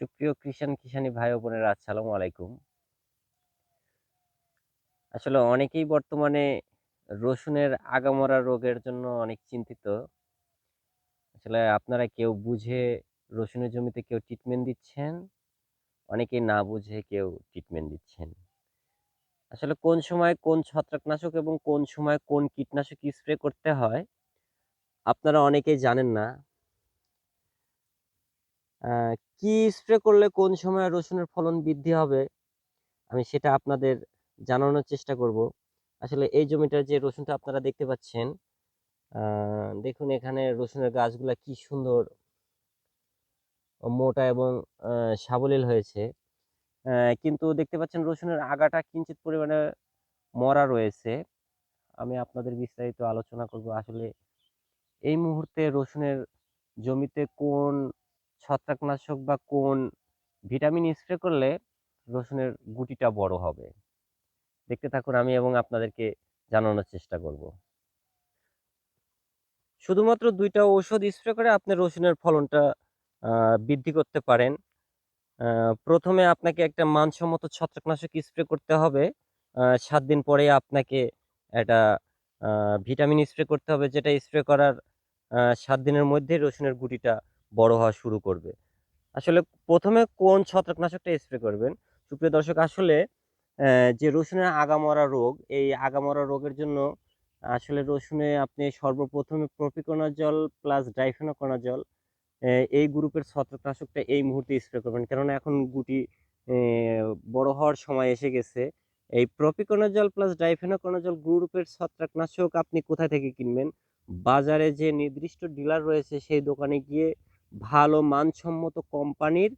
সুপ্রিয় কৃষাণ কিষানী ভাই বোনেরা, আসসালামু আলাইকুম। আসলে অনেকেই বর্তমানে রসুনের আগামরা রোগের জন্য অনেক চিন্তিত। আসলে আপনারা কেউ বুঝে রসুনের জমিতে কেউ ট্রিটমেন্ট দিচ্ছেন অনেকে না বুঝে কেউ ট্রিটমেন্ট দিচ্ছেন। আসলে কোন সময় কোন ছত্রাকনাশক এবং কোন সময় কোন কীটনাশক স্প্রে করতে হয়, আপনারা অনেকেই জানেন না। কি স্প্রে করলে কোন সময় রসুনের ফলন বৃদ্ধি হবে? আমি সেটা আপনাদের জানানোর চেষ্টা করব। আসলে এই জমিটার যে রসুনটা আপনারা দেখতে পাচ্ছেন দেখুন এখানে রসুনের গাছগুলা কি সুন্দর, মোটা এবং সাবলীল হয়েছে। কিন্তু দেখতে পাচ্ছেন রসুনের আগাটা কিঞ্চিত পরিমাণে মরা রয়েছে। আমি আপনাদের বিস্তারিত আলোচনা করব আসলে এই মুহূর্তে রসুনের জমিতে কোন ছত্রাকনাশক বা কোন ভিটামিন স্প্রে করলে রসুনের গুটিটা বড় হবে? দেখতে থাকুন, আমি এবং আপনাদেরকে জানানোর চেষ্টা করব। শুধুমাত্র দুইটা ঔষধ স্প্রে করে আপনি রসুনের ফলনটা বৃদ্ধি করতে পারেন। প্রথমে আপনাকে একটা মানসম্মত ছত্রাকনাশক স্প্রে করতে হবে। সাত দিন পরে আপনাকে একটা ভিটামিন স্প্রে করতে হবে, যেটা স্প্রে করার সাত দিনের মধ্যে রসুনের গুটিটা বড় হওয়া শুরু করবে। আসলে প্রথমে কোন ছত্রাকনাশকটা স্প্রে করবেন? সুপ্রিয় দর্শক, আসলে যে রসুনের আগামরা রোগ, এই আগামরা রোগের জন্য আসলে রসুনে আপনি সর্বপ্রথমে প্রপিকোনা জল প্লাস ডাইফেনোকোনাজল এই গ্রুপের ছত্রাকনাশকটা এই মুহূর্তে স্প্রে করবেন। কেননা এখন গুটি বড় হওয়ার সময় এসে গেছে। এই প্রপিকোনাজল প্লাস ডাইফেনোকোনাজল গ্রুপের ছত্রাকনাশক আপনি কোথায় থেকে কিনবেন? বাজারে যে নির্দিষ্ট ডিলার রয়েছে, সেই দোকানে গিয়ে ভালো মানসম্মত কোম্পানির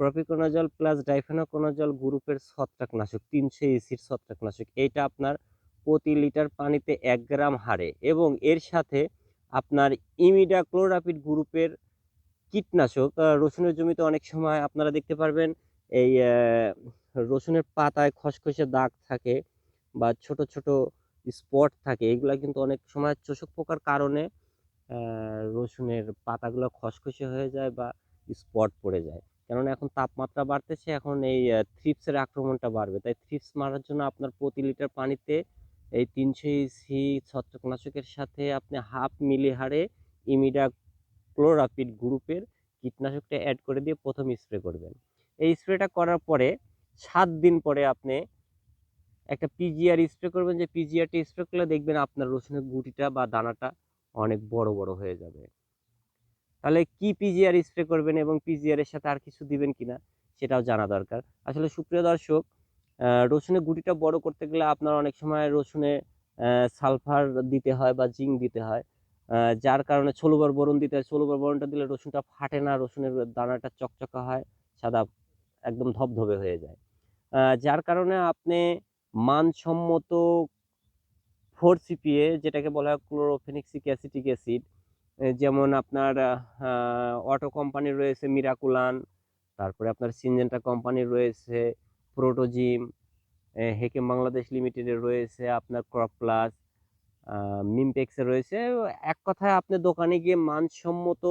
প্রপিকোনাজল প্লাস ডাইফেনোকোনাজল গ্রুপের ছত্রাকনাশক, তিনশো ইসির ছত্রাকনাশক। এইটা আপনার প্রতি লিটার পানিতে এক গ্রাম হারে এবং এর সাথে আপনার ইমিডা ক্লোরাপিড গ্রুপের কীটনাশক রসুনের জমিতে অনেক সময় আপনারা দেখতে পারবেন এই রসুনের পাতায় খসখসে দাগ থাকে বা ছোট ছোট স্পট থাকে, এগুলা কিন্তু অনেক সময় চোষক পোকার কারণে রসুনের পাতাগুলো খসখসে হয়ে যায় বা স্পট পড়ে যায়। কেননা এখন তাপমাত্রা বাড়তেছে, এখন এই থ্রিপসের আক্রমণটা বাড়বে। তাই থ্রিপস মারার জন্য আপনার প্রতি লিটার পানিতে এই তিনশো ইসি ছত্রাকনাশকের সাথে আপনি হাফ মিলি হারে ইমিডা ক্লোরাপিড গ্রুপের কীটনাশকটা অ্যাড করে দিয়ে প্রথম স্প্রে করবেন। এই স্প্রেটা করার পরে সাত দিন পরে আপনি একটা পিজিআর স্প্রে করবেন। যে পিজিআরটা স্প্রে করলে দেখবেন আপনার রসুনের গুটিটা বা দানাটা অনেক বড় বড় হয়ে যাবে। তাহলে কি পিজিআর স্প্রে করবেন এবং পিজিআর এর সাথে আর কিছু দিবেন কিনা সেটাও জানা দরকার। আসলে সুপ্রিয় দর্শক রসুনের গুটিটা বড় করতে গেলে আপনার অনেক সময় রসুনে সালফার দিতে হয় বা জিঙ্ক দিতে হয়। যার কারণে ষোলোবার বরণ দিতে হয়। ষোলোবার বরণটা দিলে রসুনটা ফাটে না, রসুনের দানাটা চকচকা হয়, সাদা একদম ধবধবে হয়ে যায়। যার কারণে আপনি মানসম্মত ফোর সিপিএ, যেটাকে বলা হয় ক্লোরোফেনিক্সিক অ্যাসিটিক অ্যাসিড যেমন আপনার অটো কোম্পানির রয়েছে মিরাকুলান, তারপরে আপনার সিনজেন্টা কোম্পানির রয়েছে প্রোটোজিম হেকেম বাংলাদেশ লিমিটেডের রয়েছে আপনার ক্রপ প্লাস মিমপেক্সের রয়েছে। এক কথায় আপনি দোকানে গিয়ে মানসম্মত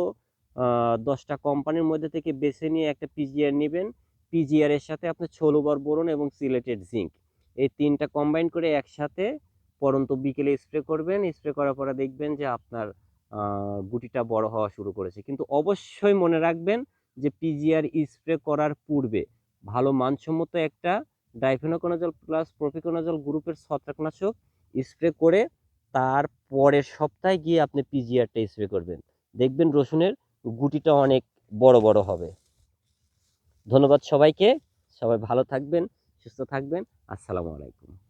দশটা কোম্পানির মধ্যে থেকে বেছে নিয়ে একটা পিজিআর নেবেন। পিজিআর এর সাথে আপনি ষোলোবার বোরন এবং সিলেটেড জিঙ্ক, এই তিনটা কম্বাইন করে একসাথে পরন্ত বিকেলে স্প্রে করবেন স্প্রে করার পরে দেখবেন যে আপনার গুটিটা বড় হওয়া শুরু করেছে। কিন্তু অবশ্যই মনে রাখবেন যে পিজিআর স্প্রে করার পূর্বে ভালো মানসম্মত একটা ডাইফেনোকোনাজল প্লাস প্রপিকোনাজল গ্রুপের ছত্রাকনাশক স্প্রে করে তার পরের সপ্তাহে গিয়ে আপনি পিজিআরটা স্প্রে করবেন। দেখবেন রসুনের গুটিটা অনেক বড় বড় হবে। ধন্যবাদ সবাইকে। সবাই ভালো থাকবেন, সুস্থ থাকবেন। আসসালামু আলাইকুম।